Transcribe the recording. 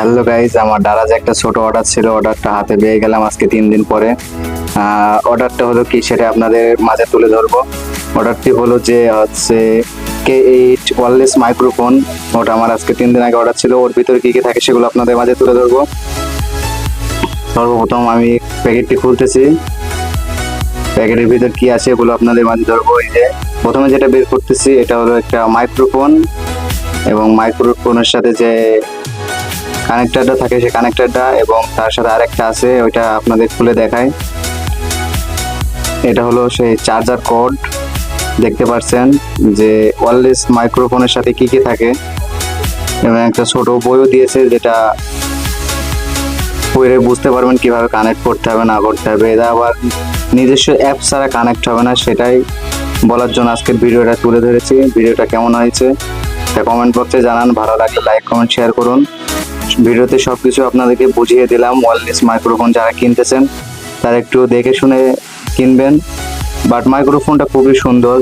Hello guys আমার দারাজ একটা ছোট অর্ডার ছিল অর্ডারটা হাতে পেয়ে গেলাম আজকে তিন দিন পরে। অর্ডারটা হলো কি সেটা আপনাদের মাঝে তুলে ধরবো। অর্ডারটি হলো যে হচ্ছে কে এইট ওয়ারলেস মাইক্রোফোন ওটা আমার আজকে তিন দিন আগে অর্ডার ছিল, ওর ভিতরে কী কী থাকে সেগুলো আপনাদের মাঝে তুলে ধরবো। সর্বপ্রথম আমি প্যাকেটটি খুলতেছি। প্যাকেটের ভিতর কি আছে এগুলো আপনাদের মাঝে ধরবো, এই যে প্রথমে যেটা বের করতেছি, এটা হলো একটা মাইক্রোফোন এবং মাইক্রোফোনের সাথে যে কানেক্টারটা থাকে সেই কানেক্টারটা এবং তার সাথে আরেকটা আছে, ওইটা আপনাদের খুলে দেখায় এটা হলো সেই চার্জার কোড দেখতে পাচ্ছেন যে ওয়ারলেস মাইক্রোফোনের সাথে কি কি থাকে এবং একটা ছোট বইও দিয়েছে যেটা পড়ে বুঝতে পারবেন কীভাবে কানেক্ট করতে হবে, না করতে হবে। এটা আবার নিজস্ব অ্যাপ ছাড়া কানেক্ট হবে না, সেটাই বলার জন্য আজকের ভিডিওটা তুলে ধরেছি। ভিডিওটা কেমন হয়েছে কমেন্ট বক্সে জানান। ভালো লাগলে লাইক কমেন্ট শেয়ার করুন। ভিডিওতে সব কিছু আপনাদেরকে বুঝিয়ে দিলাম ওয়ারলেস মাইক্রোফোন যারা কিনতেছেন, তারা একটু দেখে শুনে কিনবেন। বাট মাইক্রোফোনটা খুবই সুন্দর।